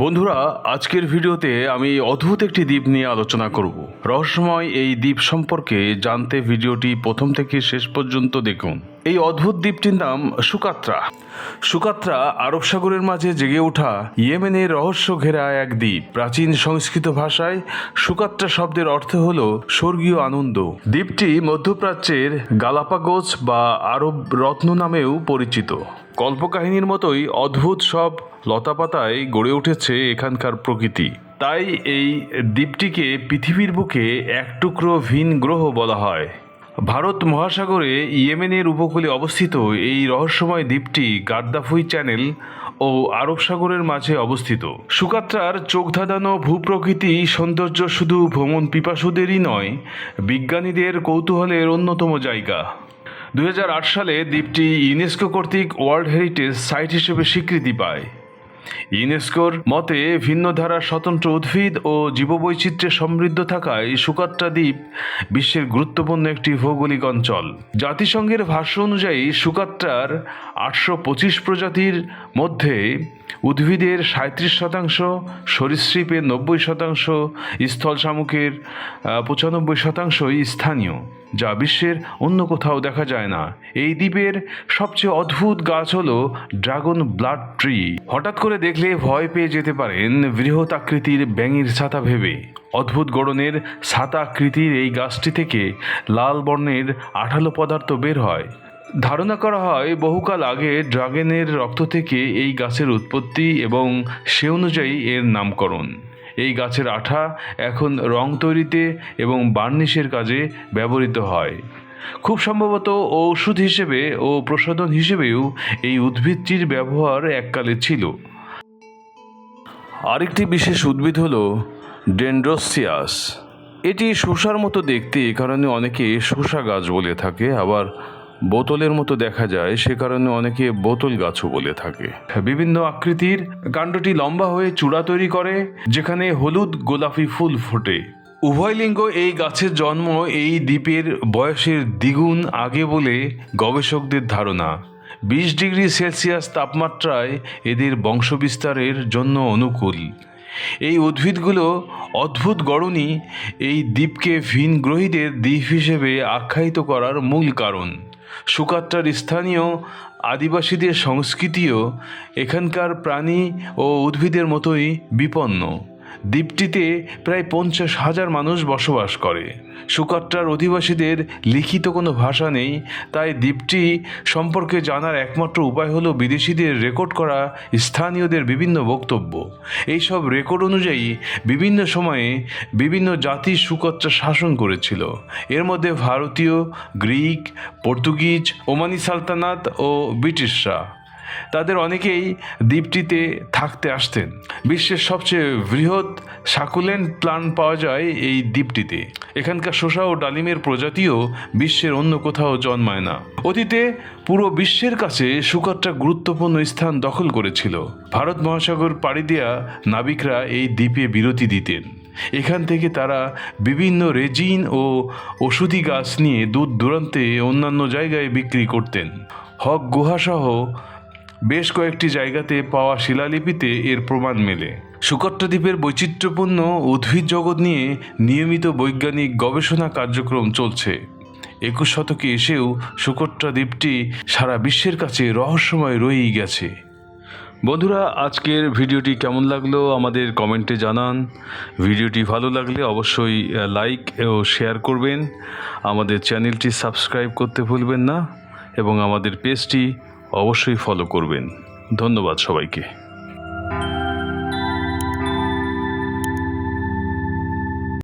বন্ধুরা, আজকের ভিডিওতে আমি অদ্ভুত একটি দ্বীপ নিয়ে আলোচনা করব। রহস্যময় এই দ্বীপ সম্পর্কে জানতে ভিডিওটি প্রথম থেকে শেষ পর্যন্ত দেখুন। এই অদ্ভুত দ্বীপটির নাম সুকাত্রা। সুকাত্রা আরব সাগরের মাঝে জেগে ওঠা ইয়েমেনের রহস্য ঘেরা এক দ্বীপ। প্রাচীন সংস্কৃত ভাষায় সুকাত্রা শব্দের অর্থ হল স্বর্গীয় আনন্দ। দ্বীপটি মধ্যপ্রাচ্যের গালাপাগোস বা আরব রত্ন নামেও পরিচিত। কল্পকাহিনীর মতোই অদ্ভুত সব লতাপাতায় গড়ে উঠেছে এখানকার প্রকৃতি। তাই এই দ্বীপটিকে পৃথিবীর বুকে এক টুকরো ভিন গ্রহ বলা হয়। ভারত মহাসাগরে ইয়েমেনের উপকূলে অবস্থিত এই রহস্যময় দ্বীপটি গাদ্দাফুই চ্যানেল ও আরব সাগরের মাঝে অবস্থিত। সুকাত্রার চোখ ধাঁধানো ভূপ্রকৃতি সৌন্দর্য শুধু ভ্রমণ পিপাসুদেরই নয়, বিজ্ঞানীদের কৌতূহলের অন্যতম জায়গা। দু হাজার আট সালে দ্বীপটি ইউনেস্কো কর্তৃক ওয়ার্ল্ড হেরিটেজ সাইট হিসেবে স্বীকৃতি পায়। ইউনেস্কোর মতে ভিন্ন ধারার স্বতন্ত্র উদ্ভিদ ও জীববৈচিত্র্যে সমৃদ্ধ থাকায় সুকাত্রা দ্বীপ বিশ্বের গুরুত্বপূর্ণ একটি ভৌগোলিক অঞ্চল। জাতিসংঘের ভাষ্য অনুযায়ী সুকাত্রার আটশো পঁচিশ প্রজাতির মধ্যে উদ্ভিদের সাঁত্রিশ শতাংশ, সরীসৃপের নব্বই শতাংশ স্থল শামুকের পঁচানব্বই শতাংশই স্থানীয়। যা বিশ্বের অন্য কোথাও দেখা যায় না। এই দ্বীপের সবচেয়ে অদ্ভুত গাছ হল ড্রাগন ব্লাড ট্রি। হঠাৎ করে দেখলে ভয় পেয়ে যেতে পারেন বৃহৎ আকৃতির ব্যাঙের ছাতা ভেবে। অদ্ভুত গড়নের ছাতা আকৃতির এই গাছটি থেকে লাল বর্ণের আঠালো পদার্থ বের হয়। ধারণা করা হয়, বহুকাল আগে ড্রাগনের রক্ত থেকে এই গাছের উৎপত্তি এবং সে অনুযায়ী এর নামকরণ। এই গাছের আঠা এখন রং তৈরিতে এবং বার্নিশের কাজে ব্যবহৃত হয়। খুব সম্ভবত ঔষধ হিসেবে ও প্রসাধন হিসেবেও এই উদ্ভিদটির ব্যবহার এককালে ছিল। আরেকটি বিশেষ উদ্ভিদ হল ডেন্ড্রোসিয়াস। এটি শসার মতো দেখতে, এ কারণে অনেকে শসা গাছ বলে থাকে, আবার বোতলের মতো দেখা যায়, সে কারণে অনেকে বোতল গাছও বলে থাকে। বিভিন্ন আকৃতির কাণ্ডটি লম্বা হয়ে চূড়া তৈরি করে, যেখানে হলুদ গোলাপি ফুল ফোটে। উভয় লিঙ্গ এই গাছের জন্ম এই দ্বীপের বয়সের দ্বিগুণ আগে বলে গবেষকদের ধারণা। বিশ ডিগ্রি সেলসিয়াস তাপমাত্রায় এদের বংশবিস্তারের জন্য অনুকূল। এই উদ্ভিদগুলো অদ্ভুত গড়নই এই দ্বীপকে ভিন গ্রহীদের দ্বীপ হিসেবে আখ্যায়িত করার মূল কারণ। সুকাত্রার স্থানীয় আদিবাসীদের সংস্কৃতিও এখানকার প্রাণী ও উদ্ভিদের মতোই বিপন্ন। দ্বীপটিতে প্রায় পঞ্চাশ হাজার মানুষ বসবাস করে। সুকাত্রার অধিবাসীদের লিখিত কোনো ভাষা নেই, তাই দ্বীপটি সম্পর্কে জানার একমাত্র উপায় হলো বিদেশিদের রেকর্ড করা স্থানীয়দের বিভিন্ন বক্তব্য। এইসব রেকর্ড অনুযায়ী বিভিন্ন সময়ে বিভিন্ন জাতি সুকত্রা শাসন করেছিল। এর মধ্যে ভারতীয়, গ্রিক, পর্তুগিজ, ওমানি সালতানাত ও ব্রিটিশরা। তাদের অনেকেই দ্বীপটিতে থাকতে আসতেন। বিশ্বের সবচেয়ে বৃহৎ সাকুলেন্ট প্লান্ট পাওয়া যায় এই দ্বীপটিতে। এখানকার শসা ও ডালিমের প্রজাতিও বিশ্বের অন্য কোথাও জন্মায় না। অতীতে পুরো বিশ্বের কাছে সুকাত্রা গুরুত্বপূর্ণ স্থান দখল করেছিল। ভারত মহাসাগর পাড়ি দেওয়া নাবিকরা এই দ্বীপে বিরতি দিতেন। এখান থেকে তারা বিভিন্ন রেজিন ও ওষুধি গাছ নিয়ে দূর দূরান্তে অন্যান্য জায়গায় বিক্রি করতেন। হক গুহাসহ বেশ কয়েকটি জায়গাতে পাওয়া শিলালিপিতে এর প্রমাণ মেলে। সুকট্টা দ্বীপের বৈচিত্র্যপূর্ণ উদ্ভিদ জগৎ নিয়ে নিয়মিত বৈজ্ঞানিক গবেষণা কার্যক্রম চলছে। একুশ শতকে এসেও সুকট্টা দ্বীপটি সারা বিশ্বের কাছে রহস্যময় রয়েই গেছে। বন্ধুরা, আজকের ভিডিওটি কেমন লাগল আমাদের কমেন্টে জানান। ভিডিওটি ভালো লাগলে অবশ্যই লাইক ও শেয়ার করবেন। আমাদের চ্যানেলটি সাবস্ক্রাইব করতে ভুলবেন না। এবং আমাদের পেজটি অবশ্যই ফলো করবেন। ধন্যবাদ সবাইকে।